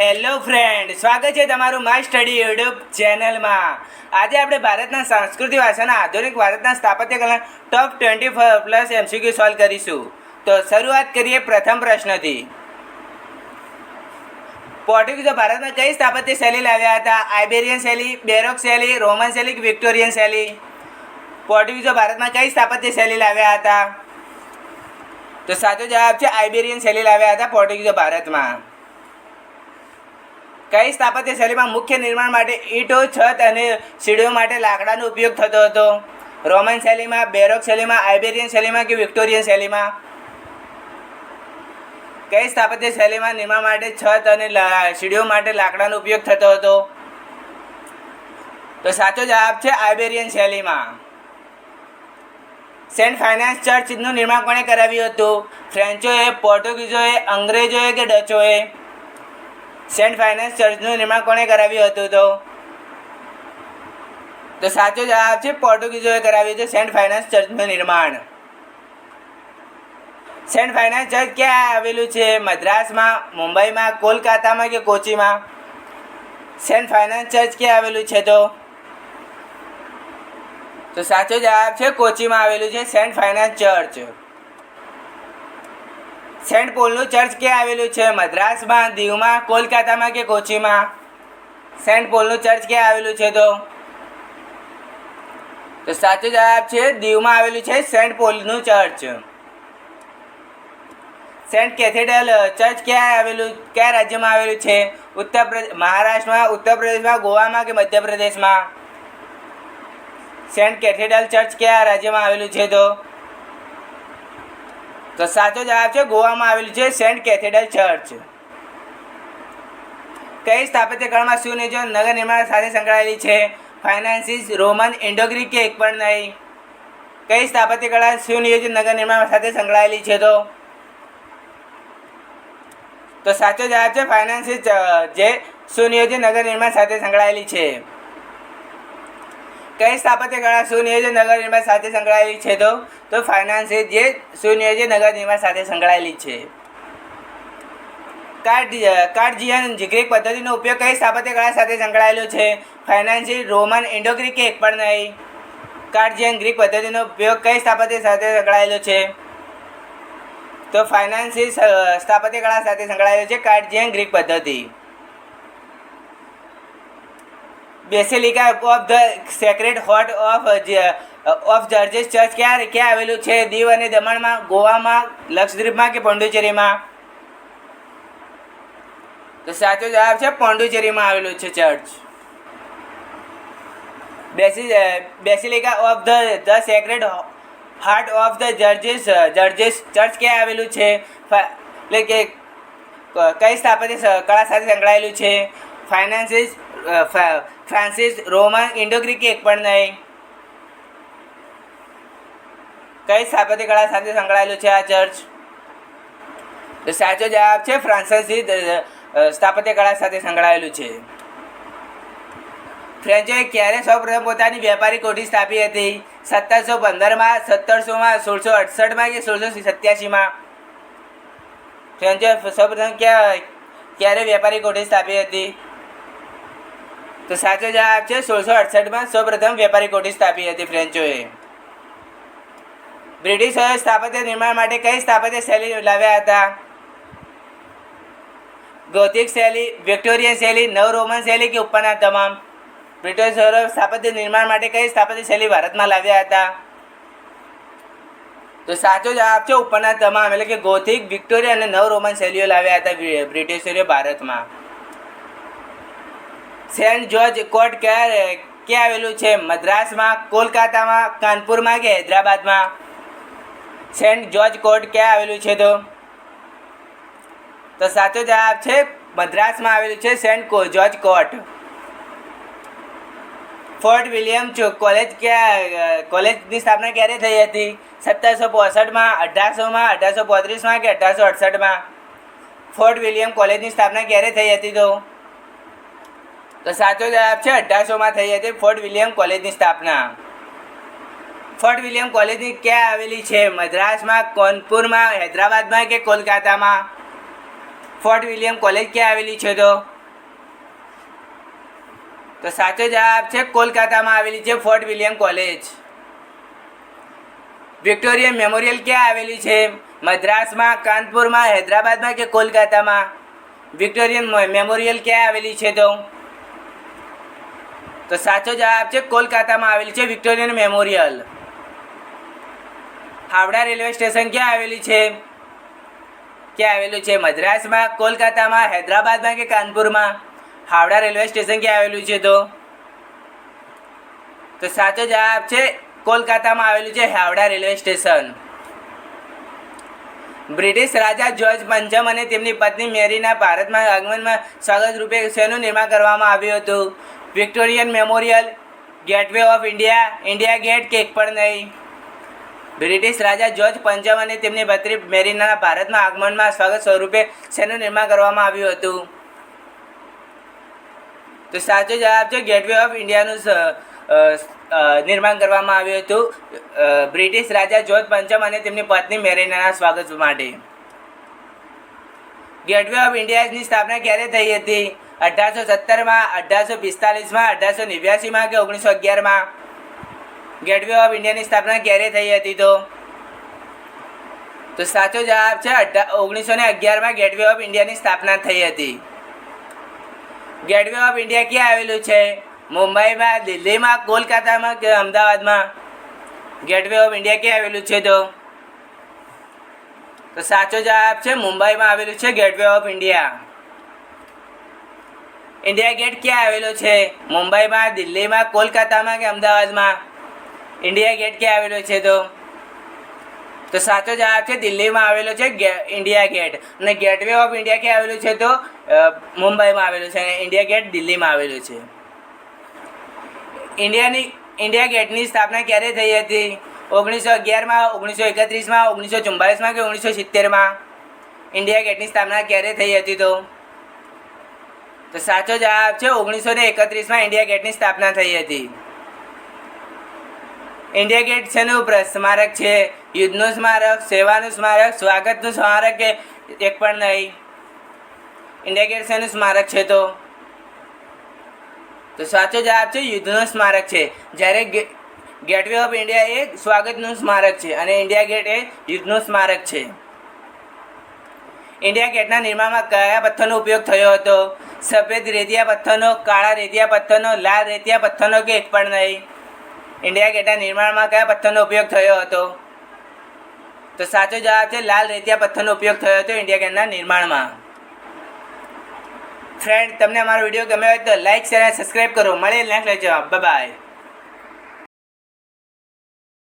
Hello friend, સ્વાગત છે તમારું માય સ્ટડી યુટ્યુબ ચેનલમાં. આજે આપણે ભારતના સાંસ્કૃતિક ભાષાના આધુનિક ભારતના સ્થાપત્ય કલા top twenty plus MCQ solve કરીશું. તો શરૂઆત કરીએ પ્રથમ પ્રશ્નથી. પોર્ટુગીઝો ભારતમાં કઈ સ્થાપત્ય શૈલી લાવ્યા હતા? આઇબેરિયન શૈલી, બેરોક શૈલી, રોમન શૈલી કે વિક્ટોરિયન શૈલી? પોર્ટુગીઝો ભારતમાં કઈ સ્થાપત્ય શૈલી લાવ્યા હતા? તો સાચો જવાબ છે આઇબેરિયન શૈલી લાવ્યા હતા પોર્ટુગીઝો ભારતમાં. કઈ સ્થાપત્ય શૈલીમાં મુખ્ય નિર્માણ માટે ઈંટો, છત અને સીડીઓ માટે લાકડાનો ઉપયોગ થતો હતો? રોમન શૈલીમાં, બેરોક શૈલીમાં, આઇબેરિયન શૈલીમાં કે વિક્ટોરિયન શૈલીમાં? કઈ સ્થાપત્ય શૈલીમાં નિર્માણ માટે છત અને સીડીઓ માટે લાકડાનો ઉપયોગ થતો હતો? તો સાચો જવાબ છે આઇબેરિયન શૈલીમાં. સેન્ટ ફાઇનાન્સ ચર્ચનું નિર્માણ કોણે કરાવ્યું હતું? ફ્રેન્ચોએ, પોર્ટુગીઝોએ, અંગ્રેજોએ કે ડચોએ? સેન્ટ ફાઇનાન્સ ચર્ચનું નિર્માણ કોણે કરાવ્યું હતું તો? તો સાચો જવાબ છે પોર્ટુગીઝોએ કરાવ્યું છે સેન્ટ ફાઇનાન્સ ચર્ચનું નિર્માણ. સેન્ટ ફાઇનાન્સ ચર્ચ ક્યાં આવેલું છે? મદ્રાસમાં, મુંબઈમાં, કોલકાતામાં કે કોચીમાં? સેન્ટ ફાઇનાન્સ ચર્ચ ક્યાં આવેલું છે તો? તો સાચો જવાબ છે કોચીમાં આવેલું છે સેન્ટ ફાઇનાન્સ ચર્ચ. સેન્ટ પોલનું ચર્ચ ક્યાં આવેલું છે? મદ્રાસમાં, દીવમાં, કોલકાતામાં કે કોચીમાં? સેન્ટ પોલનું ચર્ચ ક્યાં આવેલું છે તો? તો સાચો જવાબ છે, દીવમાં આવેલું છે સેન્ટ પોલનું ચર્ચ. સેન્ટ કેથેડ્રલ ચર્ચ ક્યાં આવેલું, કયા રાજ્યમાં આવેલું છે? ઉત્તર મહારાષ્ટ્રમાં, ઉત્તર પ્રદેશમાં, ગોવામાં કે મધ્યપ્રદેશમાં સેન્ટ કેથેડ્રલ ચર્ચ કયા રાજ્યમાં આવેલું છે તો? તો સાચો જવાબ છે, ગોવામાં આવેલું છે સેન્ટ કેથેડ્રલ ચર્ચ. કઈ સ્થાપત્ય કળામાં સુનિયોજન નગર નિર્માણ સાથે સંકળાયેલી છે? ફાઇનાન્સીસ રોમન ઇન્ડોગ્રીક કે એક પણ નહીં. કઈ સ્થાપત્ય કળા સુનિયોજન નગર નિર્માણ સાથે સંકળાયેલી છે તો? તો સાચો જવાબ છે ફાઇનાન્સીસ જે સુનિયોજિત નગર નિર્માણ સાથે સંકળાયેલી છે. કઈ સ્થાપત્ય કળા સુનિયોજન નગર નિર્માણ સાથે સંકળાયેલી છે તો? તો ફાઇનાન્સ જે સુનિયોજન નગર નિર્માણ સાથે સંકળાયેલી છે. કાર્ડિયન ગ્રીક પદ્ધતિનો ઉપયોગ કઈ સ્થાપત્ય કળા સાથે સંકળાયેલો છે? ફાઇનાન્સી રોમન ઇન્ડોગ્રીક કે એક પણ નહીં. કાર્ડિયન ગ્રીક પદ્ધતિનો ઉપયોગ કઈ સ્થાપત્ય સાથે સંકળાયેલો છે? તો ફાઇનાન્સી સ્થાપત્ય કળા સાથે સંકળાયેલો છે કાર્ડિયન ગ્રીક પદ્ધતિ. Basilica of the sacred heart of of જર્જિસ church ક્યાં ક્યાં આવેલું છે? દીવ અને દમણમાં, ગોવામાં, લક્ષદ્વીપમાં કે પોંડુચેરીમાં? તો સાચો જવાબ છે પોંડુચેરીમાં આવેલું છે ચર્ચ બેસી basilica of the the sacred heart of the જર્જિસ જર્જિસ ચર્ચ ક્યાં આવેલું છે? એટલે કે કઈ સ્થાપત્ય કળા સાથે સંકળાયેલું છે? Francis Francis Roman Indo Greek એક પણ નહીં. કઈ સ્થાપત્ય કળા સાથે સંકળાયેલું છે આ ચર્ચ? તો સાચો જવાબ છે ફ્રાન્સિસ સ્થાપત્ય કળા સાથે સંકળાયેલું છે. ફ્રેન્ચોએ ક્યારે સૌપ્રથમ પોતાની વેપારી કોઠી સ્થાપી હતી? સત્તરસો પંદરમાં, સત્તરસોમાં, સોળસો અડસઠમાં કે સોળસો સત્યાસીમાં? ફ્રેન્ચોએ સૌપ્રથમ ક્યાં, ક્યારે વેપારી કોઠી સ્થાપી હતી? તો સાચો જવાબ છે સોળસો અડસઠમાં સૌપ્રથમ વેપારી કોઠી સ્થાપી હતી ફ્રેન્ચોએ. બ્રિટિશોએ સ્થાપત્ય નિર્માણ માટે કઈ સ્થાપત્ય શૈલી લાવ્યા હતા? ગૌતિક શૈલી, વિક્ટોરિયન શૈલી, નવ રોમન શૈલી કે ઉપરના તમામ? બ્રિટિશોએ સ્થાપત્ય નિર્માણ માટે કઈ સ્થાપત્ય શૈલી ભારતમાં લાવ્યા હતા? તો સાચો જવાબ છે ઉપરના તમામ, એટલે કે ગોથિક વિક્ટોરિયા અને નવ રોમન શૈલીઓ લાવ્યા હતા બ્રિ- બ્રિટિશોએ ભારતમાં. સેન્ટ જ્યોર્જ કોર્ટ ક્યારે, ક્યાં આવેલું છે? મદ્રાસમાં, કોલકાતામાં, કાનપુરમાં કે હૈદરાબાદમાં? સેન્ટ જ્યોર્જ કોર્ટ ક્યાં આવેલું છે તો? તો સાચો જવાબ છે, મદ્રાસમાં આવેલું છે saint George court. Fort William college ક્યાં, કોલેજની સ્થાપના ક્યારે થઈ હતી? સત્તરસો પોસઠમાં, અઢારસોમાં, અઢારસો પોત્રીસમાં કે અઢારસો અડસઠમાં? ફોર્ટ વિલિયમ કોલેજની સ્થાપના ક્યારે થઈ હતી તો? તો સાચો જવાબ છે, અઢારસોમાં થઈ હતી ફોર્ટ વિલિયમ કોલેજની સ્થાપના. ફોર્ટ વિલિયમ કોલેજની ક્યાં આવેલી છે? મદ્રાસમાં, કોનપુરમાં, હૈદરાબાદમાં કે કોલકાતામાં? ફોર્ટ વિલિયમ કોલેજ ક્યાં આવેલી છે તો? તો સાચો જવાબ છે, કોલકાતામાં આવેલી છે fort William college. Victoria memorial ક્યાં આવેલી છે? મદ્રાસમાં, કાનપુરમાં, હૈદરાબાદમાં કે કોલકાતામાં? વિક્ટોરિયન મેમોરિયલ ક્યાં આવેલી છે તો? તો સાચો જવાબ છે કોલકાતામાં આવેલી છે Victorian memorial. Howrah railway station ક્યાં આવેલી છે? ક્યાં આવેલું છે? મદ્રાસમાં, કોલકાતામાં, હૈદરાબાદમાં કે કાનપુરમાં? હાવડા રેલવે સ્ટેશન ક્યાં આવેલું છે તો? તો સાચો જવાબ છે કોલકાતામાં આવેલું છે હાવડા રેલવે સ્ટેશન. બ્રિટિશ રાજા જ્યોર્જ પંચમ અને તેમની પત્ની મેરીના ભારતમાં આગમનમાં સ્વાગત રૂપે શેનું નિર્માણ કરવામાં આવ્યું હતું. Victorian memorial, gateway of India India gate કે એક પણ નહીં. બ્રિટિશ રાજા જ્યોર્જ પંચમ અને તેમની ભત્રી મેરીનાના ભારતમાં આગમનમાં સ્વાગત સ્વરૂપે શેનું નિર્માણ કરવામાં આવ્યું હતું? તો સાચો જવાબ છે ગેટવે ઓફ ઇન્ડિયાનું નિર્માણ કરવામાં આવ્યું હતું. બ્રિટિશ રાજા જ્યોર્જ પંચમ અને તેમની પત્ની મેરીનાના સ્વાગત માટે. ગેટવે ઓફ ઇન્ડિયાની સ્થાપના ક્યારે થઈ હતી? અઢારસો સત્તરમાં, અઢારસો પિસ્તાલીસમાં, અઢારસો નેવ્યાસીમાં કે ઓગણીસો અગિયારમાં? ગેટવે ઓફ ઇન્ડિયાની સ્થાપના ક્યારે થઈ હતી તો? તો સાચો જવાબ છે અઢા ઓગણીસો ને અગિયારમાં ગેટવે ઓફ ઇન્ડિયાની સ્થાપના થઈ હતી. ગેટવે ઓફ ઇન્ડિયા ક્યાં આવેલું છે? મુંબઈમાં, દિલ્હીમાં, કોલકાતામાં કે અમદાવાદમાં? ગેટવે ઓફ ઇન્ડિયા ક્યાં આવેલું છે તો? તો સાચો જવાબ છે મુંબઈમાં આવેલું છે gateway of India India gate ક્યાં આવેલો છે? મુંબઈમાં, દિલ્હીમાં, કોલકાતામાં કે અમદાવાદમાં? ઇન્ડિયા ગેટ ક્યાં આવેલો છે તો? તો સાચો જવાબ છે દિલ્હીમાં આવેલો છે ઇન્ડિયા ગેટ અને ગેટવે ઓફ ઇન્ડિયા ક્યાં આવેલું છે તો? મુંબઈમાં આવેલું છે અને ઇન્ડિયા ગેટ દિલ્હીમાં આવેલું છે. ઇન્ડિયાની ઇન્ડિયા ગેટની સ્થાપના ક્યારે થઈ હતી? ઓગણીસો અગિયારમાં, ઓગણીસો એકત્રીસમાં, ઓગણીસો ચુમ્બાલીસમાં કે ઓગણીસો સિત્તેરમાં? ઇન્ડિયા ગેટની સ્થાપના ક્યારે થઈ હતી તો? તો સાચો જવાબ છે ઓગણીસો ને એકત્રીસમાં ઇન્ડિયા ગેટની સ્થાપના થઈ હતી. ઇન્ડિયા ગેટ શેનું સ્મારક છે? યુદ્ધનું સ્મારક, સેવાનું સ્મારક, સ્વાગતનું સ્મારક કે એક પણ નહીં? ઇન્ડિયા ગેટ શેનું સ્મારક છે તો? તો સાચો જવાબ છે યુદ્ધનું સ્મારક છે. જ્યારે ગેટવે ઓફ ઇન્ડિયા એ સ્વાગતનું સ્મારક છે અને ઇન્ડિયા ગેટ એ યુદ્ધનું સ્મારક છે. ઇન્ડિયા ગેટના નિર્માણમાં કયા પથ્થરનો ઉપયોગ થયો હતો? સફેદ રેતિયા પથ્થરનો, કાળા રેતિયા પથ્થરનો, લાલ રેતિયા પથ્થરનો કે એક પણ નહીં? ઇન્ડિયા ગેટના નિર્માણમાં કયા પથ્થરનો ઉપયોગ થયો હતો? તો સાચો જવાબ છે લાલ રેતિયા પથ્થરનો ઉપયોગ થયો હતો ઇન્ડિયા ગેટના નિર્માણમાં. ફ્રેન્ડ તમને અમારો વીડિયો ગમ્યો હોય તો લાઈક શેર અને સબસ્ક્રાઈબ કરો. મળીએ નેક્સ્ટ લેજો બાય